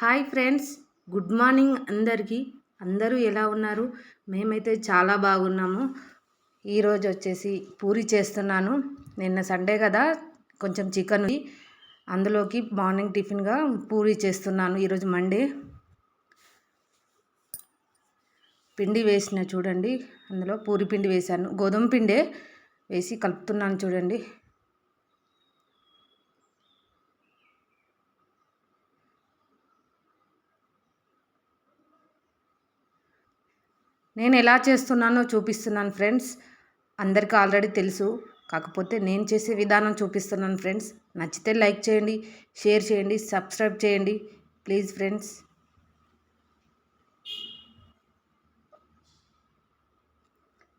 Hi friends good morning అందరికీ. అందరూ ఎలా ఉన్నారు? మేమైతే చాలా బాగున్నాము. ఈరోజు వచ్చేసి పూరి చేస్తున్నాను. నిన్న సండే కదా కొంచెం చికెన్ అందులోకి మార్నింగ్ టిఫిన్గా పూరి చేస్తున్నాను. ఈరోజు మండే. పిండి వేసిన చూడండి. అందులో పూరి పిండి వేశాను. గోధుమ పిండే వేసి కలుపుతున్నాను చూడండి. నేను ఎలా చేస్తున్నానో చూపిస్తున్నాను ఫ్రెండ్స్. అందరికీ ఆల్రెడీ తెలుసు. కాకపోతే నేను చేసే విధానం చూపిస్తున్నాను ఫ్రెండ్స్. నచ్చితే లైక్ చేయండి షేర్ చేయండి సబ్స్క్రైబ్ చేయండి. Please friends.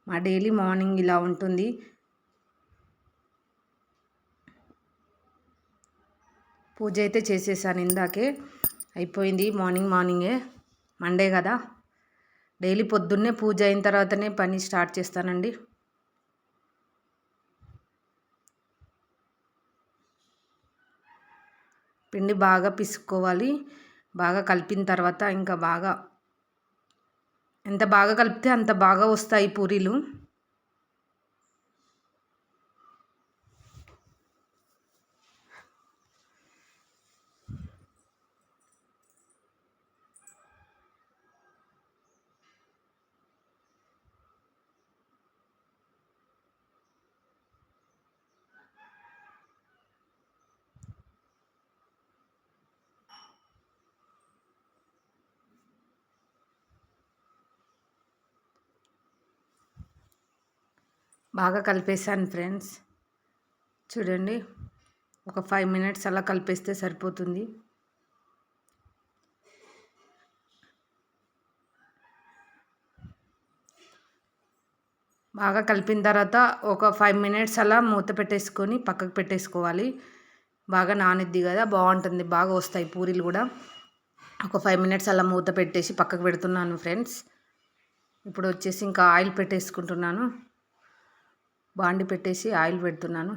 మా డైలీ మార్నింగ్ ఇలా ఉంటుంది. పూజ అయితే చేసేసాను ఇందాకే. అయిపోయింది మార్నింగ్ మార్నింగే. మండే కదా. డైలీ పొద్దున్నే పూజ అయిన తర్వాతనే పని స్టార్ట్ చేస్తానండి. పిండి బాగా పిసుకోవాలి బాగా కలిపిన తర్వాత ఇంకా బాగా ఎంత బాగా కలిపితే అంత బాగా వస్తాయి పూరీలు. బాగా కలిపేసాను ఫ్రెండ్స్. చూడండి ఒక ఫైవ్ మినిట్స్ అలా కలిపేస్తే సరిపోతుంది. బాగా కలిపిన తర్వాత ఒక ఫైవ్ మినిట్స్ అలా మూత పెట్టేసుకొని పక్కకు పెట్టేసుకోవాలి. బాగా నానిద్ది కదా బాగుంటుంది బాగా వస్తాయి పూరీలు కూడా. ఒక ఫైవ్ మినిట్స్ అలా మూత పెట్టేసి పక్కకు పెడుతున్నాను ఫ్రెండ్స్. ఇప్పుడు వచ్చేసి ఇంకా ఆయిల్ పెట్టేసుకుంటున్నాను. బాండి పెట్టేసి ఆయిల్ పెడుతున్నాను.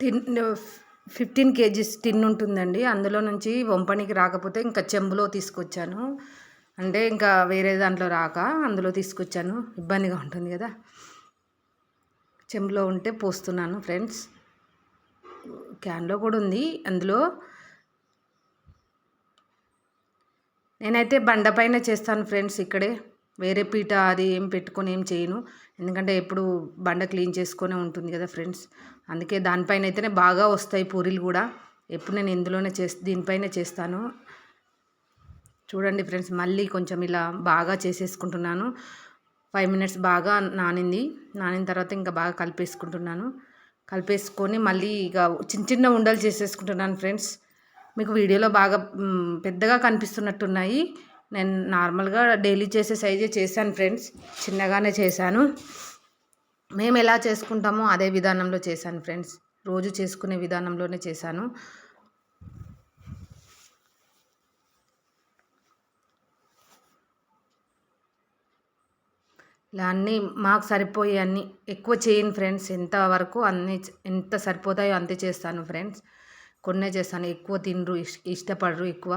టిన్ ఫిఫ్టీన్ కేజీస్ టిన్ ఉంటుందండి. అందులో నుంచి వంపనికి రాకపోతే ఇంకా చెంబులో తీసుకొచ్చాను. అంటే ఇంకా వేరే దాంట్లో రాక అందులో తీసుకొచ్చాను. ఇబ్బందిగా ఉంటుంది కదా. చెంబులో ఉంటే పోస్తున్నాను ఫ్రెండ్స్. క్యాన్లో కూడా ఉంది. అందులో నేనైతే బండపైన చేస్తాను ఫ్రెండ్స్ ఇక్కడే. వేరే పీట అది ఏం పెట్టుకొని ఏం చేయను. ఎందుకంటే ఎప్పుడు బండ క్లీన్ చేసుకొనే ఉంటుంది కదా ఫ్రెండ్స్. అందుకే దానిపైన అయితేనే బాగా వస్తాయి పూరీలు కూడా. ఎప్పుడు నేను ఇందులోనే చేస్తా దీనిపైనే చేస్తాను. చూడండి ఫ్రెండ్స్ మళ్ళీ కొంచెం ఇలా బాగా చేసేసుకుంటున్నాను. ఫైవ్ మినిట్స్ బాగా నానింది. నానిన తర్వాత ఇంకా బాగా కలిపేసుకుంటున్నాను. కలిపేసుకొని మళ్ళీ ఇక చిన్న చిన్న ఉండలు చేసేసుకుంటున్నాను ఫ్రెండ్స్. మీకు వీడియోలో బాగా పెద్దగా కనిపిస్తున్నట్టున్నాయి. నేను నార్మల్గా డైలీ చేసే సైజే చేశాను ఫ్రెండ్స్. చిన్నగానే చేశాను. మేము ఎలా చేసుకుంటామో అదే విధానంలో చేశాను ఫ్రెండ్స్. రోజు చేసుకునే విధానంలోనే చేశాను. ఇలా అన్నీ మాకు సరిపోయే అన్ని ఎక్కువ చేయను ఫ్రెండ్స్. ఎంతవరకు అన్ని ఎంత సరిపోతాయో అంతే చేస్తాను ఫ్రెండ్స్. కొన్నే చేస్తాను. ఎక్కువ తినరు ఇష్టపడరు ఎక్కువ.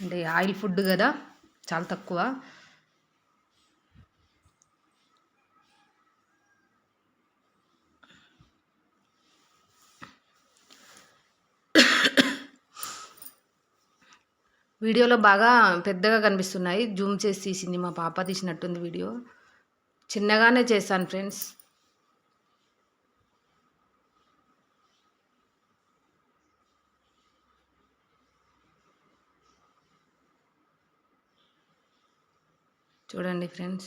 అంటే ఆయిల్ ఫుడ్ కదా చాలా తక్కువ. వీడియోలో బాగా పెద్దగా కనిపిస్తున్నాయి. జూమ్ చేసి తీసింది మా పాప తీసినట్టుంది వీడియో. చిన్నగానే చేశాను ఫ్రెండ్స్. చూడండి ఫ్రెండ్స్.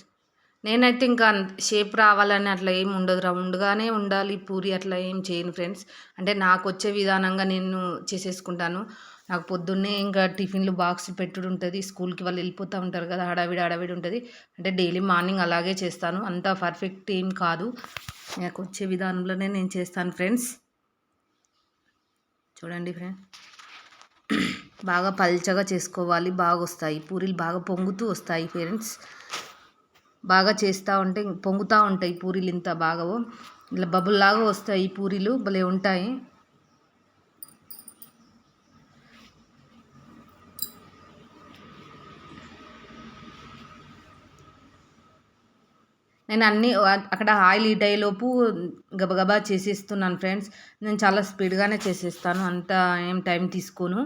నేనైతే ఇంకా షేప్ రావాలని అట్లా ఏం ఉండదు రౌండ్గానే ఉండాలి పూరి అట్లా ఏం చేయను ఫ్రెండ్స్. అంటే నాకు వచ్చే విధానంగా నేను చేసేసుకుంటాను. నాకు పొద్దున్నే ఇంకా టిఫిన్లు బాక్స్ పెట్టుడు ఉంటుంది స్కూల్కి వాళ్ళు వెళ్ళిపోతూ ఉంటారు కదా హడావిడి హడావిడి ఉంటుంది. అంటే డైలీ మార్నింగ్ అలాగే చేస్తాను. అంత పర్ఫెక్ట్ ఏం కాదు. నాకు వచ్చే విధానంలోనే నేను చేస్తాను ఫ్రెండ్స్. చూడండి ఫ్రెండ్. బాగా పల్చగా చేసుకోవాలి బాగా వస్తాయి పూరీలు బాగా పొంగుతూ వస్తాయి ఫ్రెండ్స్. బాగా చేస్తూ ఉంటే పొంగుతూ ఉంటాయి పూరీలు ఇంత బాగా ఇలా బబుల్ లాగా వస్తాయి పూరీలు భలే ఉంటాయి. నేను అన్నీ అక్కడ ఆయిల్ హీట్ అయ్యేలోపు గబగబా చేసేస్తున్నాను ఫ్రెండ్స్. నేను చాలా స్పీడ్గానే చేసేస్తాను. అంత ఏం టైం తీసుకోను.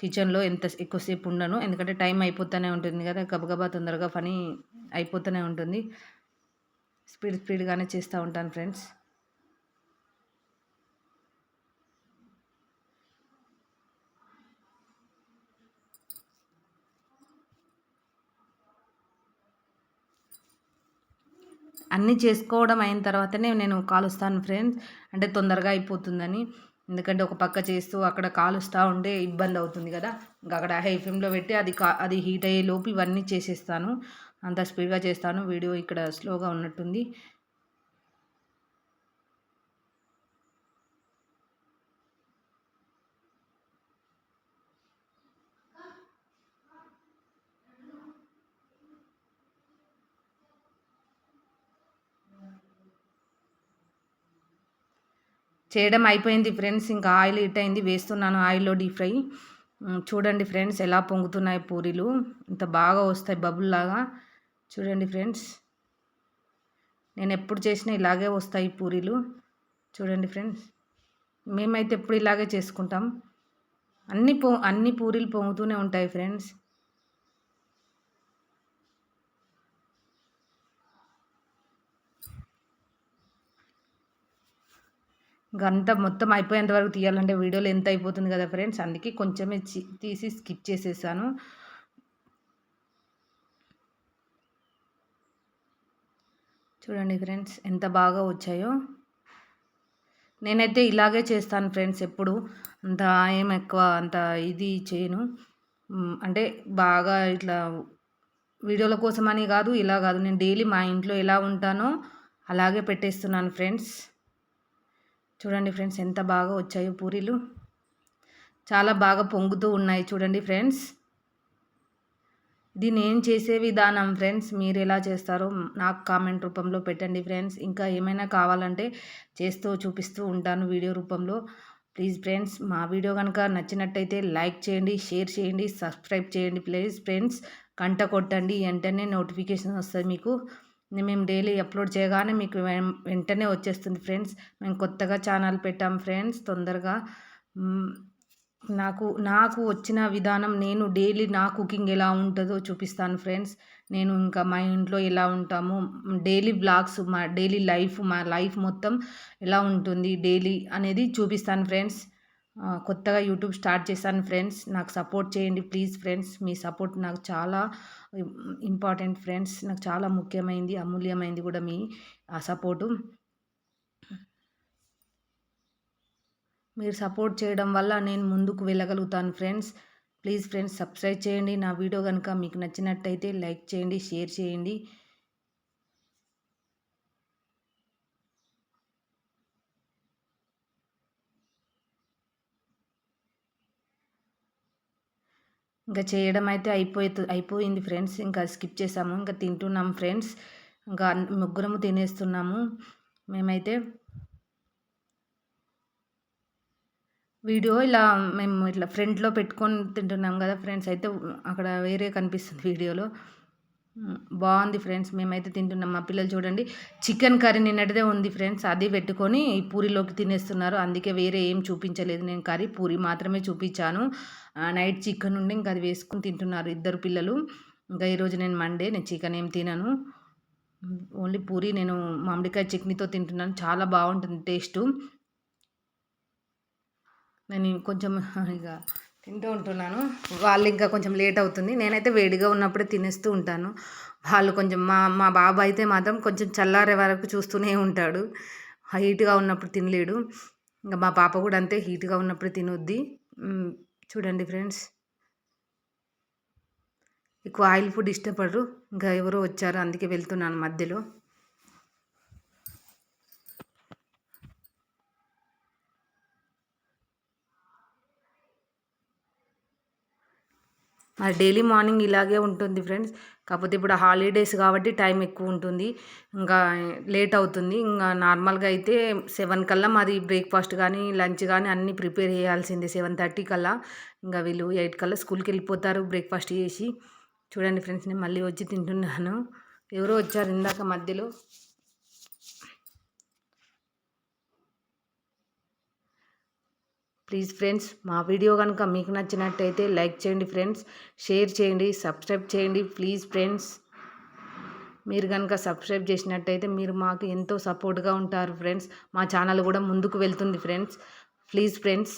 కిచెన్లో ఎంత ఎక్కువసేపు ఉండను. ఎందుకంటే టైం అయిపోతూనే ఉంటుంది కదా. గబగబా తొందరగా పని అయిపోతూనే ఉంటుంది. స్పీడ్ స్పీడ్గానే చేస్తూ ఉంటాను ఫ్రెండ్స్. అన్నీ చేసుకోవడం అయిన తర్వాతనే నేను కాలుస్తాను ఫ్రెండ్స్. అంటే తొందరగా అయిపోతుందని. ఎందుకంటే ఒక పక్క చేస్తూ అక్కడ కాలుస్తూ ఉంటే ఇబ్బంది అవుతుంది కదా. ఇంకా అక్కడ హై ఫ్లేమ్లో పెట్టి అది కా అది హీట్ అయ్యే లోపు ఇవన్నీ చేసేస్తాను. అంత స్పీడ్గా చేస్తాను. వీడియో ఇక్కడ స్లోగా ఉన్నట్టుంది. చేయడం అయిపోయింది ఫ్రెండ్స్. ఇంకా ఆయిల్ హిట్ అయింది. వేస్తున్నాను ఆయిల్లో డీప్ ఫ్రై. చూడండి ఫ్రెండ్స్ ఎలా పొంగుతున్నాయి పూరీలు. ఇంత బాగా వస్తాయి బబుల్ లాగా. చూడండి ఫ్రెండ్స్. నేను ఎప్పుడు చేసినా ఇలాగే వస్తాయి పూరీలు. చూడండి ఫ్రెండ్స్. మేమైతే ఎప్పుడు ఇలాగే చేసుకుంటాం. అన్ని పో అన్ని పూరీలు పొంగుతూనే ఉంటాయి ఫ్రెండ్స్. ఇంకా అంతా మొత్తం అయిపోయేంత వరకు తీయాలంటే వీడియోలో ఎంత అయిపోతుంది కదా ఫ్రెండ్స్? అందుకే కొంచెమే తీసి స్కిప్ చేసేసాను. చూడండి ఫ్రెండ్స్ ఎంత బాగా వచ్చాయో. నేనైతే ఇలాగే చేస్తాను ఫ్రెండ్స్ ఎప్పుడు. అంత ఏం ఎక్కువ అంత ఇది చేయను. అంటే బాగా ఇట్లా వీడియోల కోసమని కాదు ఇలా కాదు. నేను డైలీ మా ఇంట్లో ఎలా ఉంటానో అలాగే పెట్టేస్తున్నాను ఫ్రెండ్స్. చూడండి ఫ్రెండ్స్ ఎంత బాగా వచ్చాయో పూరీలు. చాలా బాగా పొంగుతూ ఉన్నాయి చూడండి ఫ్రెండ్స్. ఇది నేను చేసే విధానం ఫ్రెండ్స్ మీరు ఎలా చేస్తారో నాకు కామెంట్ రూపంలో పెట్టండి ఫ్రెండ్స్. ఇంకా ఏమైనా కావాలంటే చేస్తూ చూపిస్తూ ఉంటాను వీడియో రూపంలో. ప్లీజ్ ఫ్రెండ్స్ మా వీడియో కనుక నచ్చినట్టయితే లైక్ చేయండి షేర్ చేయండి సబ్స్క్రైబ్ చేయండి ప్లీజ్ ఫ్రెండ్స్. కంట కొట్టండి వెంటనే నోటిఫికేషన్ వస్తుంది మీకు. మేము డైలీ అప్లోడ్ చేయగానే మీకు వెంటనే వచ్చేస్తుంది ఫ్రెండ్స్. మేము కొత్తగా ఛానల్ పెట్టాం ఫ్రెండ్స్ తొందరగా. నాకు నాకు వచ్చిన విధానం నేను డైలీ నా కుకింగ్ ఎలా ఉంటుందో చూపిస్తాను ఫ్రెండ్స్. నేను ఇంకా మా ఇంట్లో ఎలా ఉంటాము డైలీ బ్లాగ్స్ మా డైలీ లైఫ్ మా లైఫ్ మొత్తం ఎలా ఉంటుంది డైలీ అనేది చూపిస్తాను ఫ్రెండ్స్. కొత్తగా యూట్యూబ్ స్టార్ట్ చేశాను ఫ్రెండ్స్. నాకు సపోర్ట్ చేయండి ప్లీజ్ ఫ్రెండ్స్. మీ సపోర్ట్ నాకు చాలా ఇంపార్టెంట్ ఫ్రెండ్స్ నాకు చాలా ముఖ్యమైనది అమూల్యమైనది కూడా మీ ఆ సపోర్టు. మీరు సపోర్ట్ చేయడం వల్ల నేను ముందుకు వెళ్ళగలుగుతాను ఫ్రెండ్స్. ప్లీజ్ ఫ్రెండ్స్ సబ్స్క్రైబ్ చేయండి. నా వీడియో కనుక మీకు నచ్చినట్టయితే లైక్ చేయండి షేర్ చేయండి. ఇంకా చేయడం అయితే అయిపోయి అయిపోయింది ఫ్రెండ్స్. ఇంకా స్కిప్ చేసాము. ఇంకా తింటున్నాం ఫ్రెండ్స్. ఇంకా ముగ్గురము తినేస్తున్నాము. మేమైతే వీడియో ఇలా మేము ఇట్లా ఫ్రంట్లో పెట్టుకొని తింటున్నాం కదా ఫ్రెండ్స్. అయితే అక్కడ వేరే కనిపిస్తుంది వీడియోలో. బాగుంది ఫ్రెండ్స్. మేమైతే తింటున్నాం. మా పిల్లలు చూడండి చికెన్ కర్రీ నిన్నటిదే ఉంది ఫ్రెండ్స్. అది పెట్టుకొని పూరిలోకి తినేస్తున్నారు. అందుకే వేరే ఏం చూపించలేదు. నేను కర్రీ పూరి మాత్రమే చూపించాను. నైట్ చికెన్ ఉండి ఇంకా అది వేసుకుని తింటున్నారు ఇద్దరు పిల్లలు. ఇంకా ఈరోజు నేను మండే నేను చికెన్ ఏం తినను. ఓన్లీ పూరి నేను మామిడికాయ చట్నీతో తింటున్నాను. చాలా బాగుంటుంది టేస్టు. నేను కొంచెం ఇక తింటూ ఉంటున్నాను. వాళ్ళు ఇంకా కొంచెం లేట్ అవుతుంది. నేనైతే వేడిగా ఉన్నప్పుడే తినేస్తూ ఉంటాను. వాళ్ళు కొంచెం మా మా బాబు అయితే మాత్రం కొంచెం చల్లారే వరకు చూస్తూనే ఉంటాడు. హీట్గా ఉన్నప్పుడు తినలేడు. ఇంకా మా పాప కూడా అంతే హీట్గా ఉన్నప్పుడు తినొద్ది. చూడండి ఫ్రెండ్స్. ఎక్కువ ఆయిల్ ఫుడ్ ఇష్టపడరు. ఇంకా ఎవరో వచ్చారు అందుకే వెళ్తున్నాను మధ్యలో. మరి డైలీ మార్నింగ్ ఇలాగే ఉంటుంది ఫ్రెండ్స్. కాకపోతే ఇప్పుడు హాలిడేస్ కాబట్టి టైం ఎక్కువ ఉంటుంది. ఇంకా లేట్ అవుతుంది. ఇంకా నార్మల్గా అయితే సెవెన్ కల్లా మాది బ్రేక్ఫాస్ట్ కానీ లంచ్ కానీ అన్నీ ప్రిపేర్ చేయాల్సిందే. సెవెన్ థర్టీ కల్లా. ఇంకా వీళ్ళు ఎయిట్ కల్లా స్కూల్కి వెళ్ళిపోతారు బ్రేక్ఫాస్ట్ చేసి. చూడండి ఫ్రెండ్స్ నేను మళ్ళీ వచ్చి తింటున్నాను. ఎవరో వచ్చారు ఇందాక మధ్యలో. ప్లీజ్ ఫ్రెండ్స్ మా వీడియో కనుక మీకు నచ్చినట్టయితే లైక్ చేయండి ఫ్రెండ్స్ షేర్ చేయండి సబ్స్క్రైబ్ చేయండి ప్లీజ్ ఫ్రెండ్స్. మీరు కనుక సబ్స్క్రైబ్ చేసినట్టయితే మీరు మాకు ఎంతో సపోర్ట్గా ఉంటారు ఫ్రెండ్స్. మా ఛానల్ కూడా ముందుకు వెళ్తుంది ఫ్రెండ్స్. Please friends.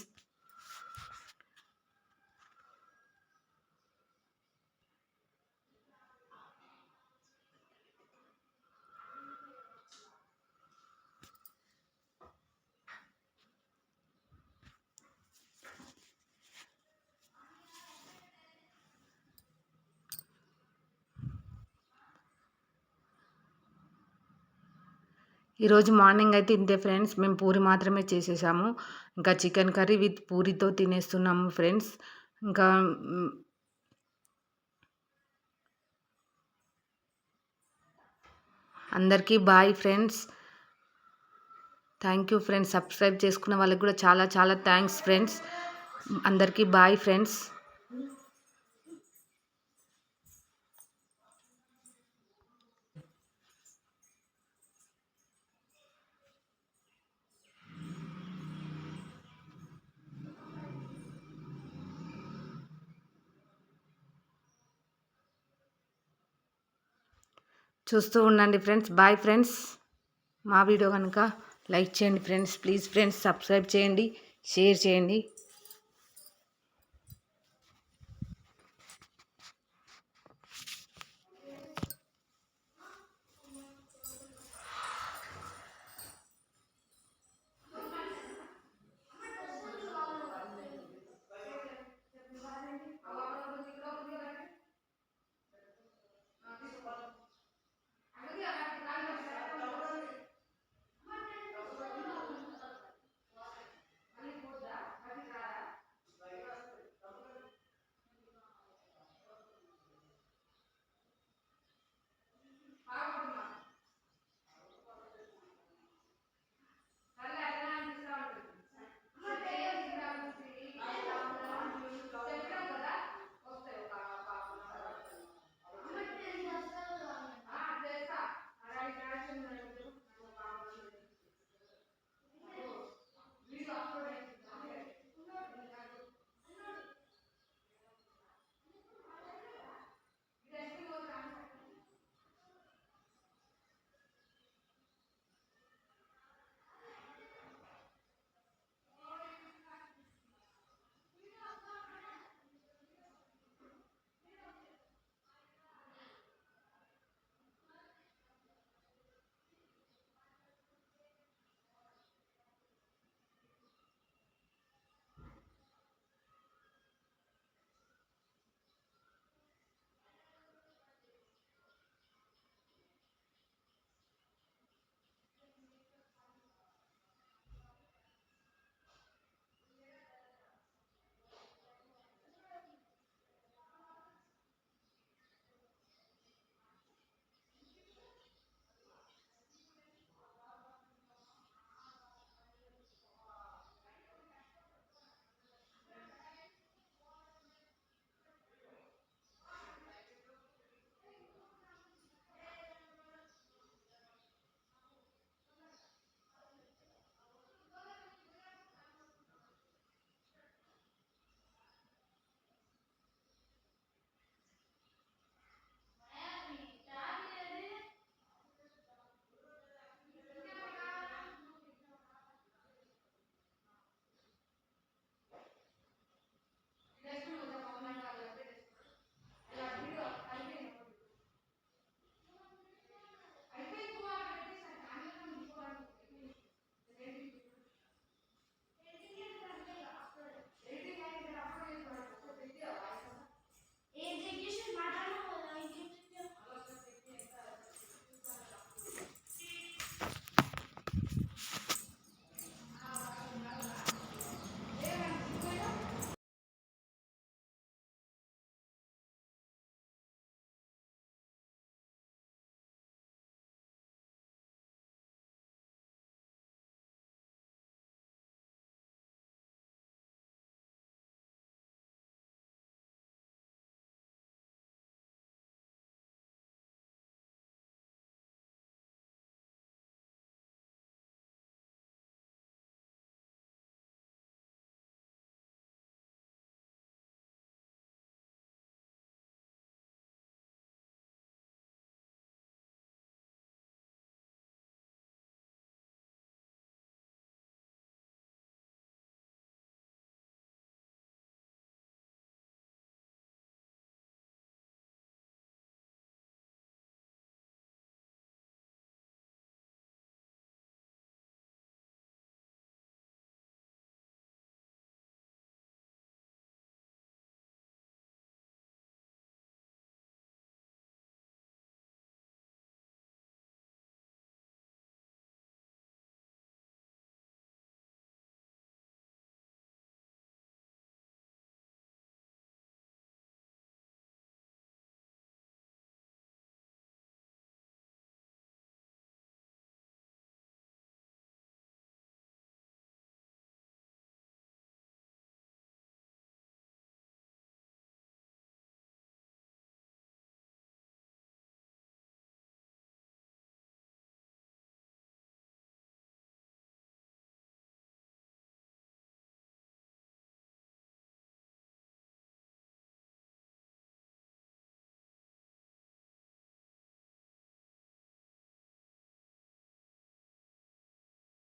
ఈరోజు మార్నింగ్ అయితే ఇంతే ఫ్రెండ్స్ మేము పూరి మాత్రమే చేసేసాము. ఇంకా చికెన్ కర్రీ విత్ పూరితో తినేస్తున్నాము ఫ్రెండ్స్. ఇంకా అందరికీ bye friends. Thank you friends. Subscribe చేసుకున్న వాళ్ళకి కూడా చాలా చాలా థ్యాంక్స్ ఫ్రెండ్స్. అందరికీ బాయ్ ఫ్రెండ్స్. చూస్తూ ఉండండి ఫ్రెండ్స్. Bye friends. మా వీడియో కనుక లైక్ చేయండి ఫ్రెండ్స్. ప్లీజ్ ఫ్రెండ్స్ సబ్స్క్రైబ్ చేయండి షేర్ చేయండి.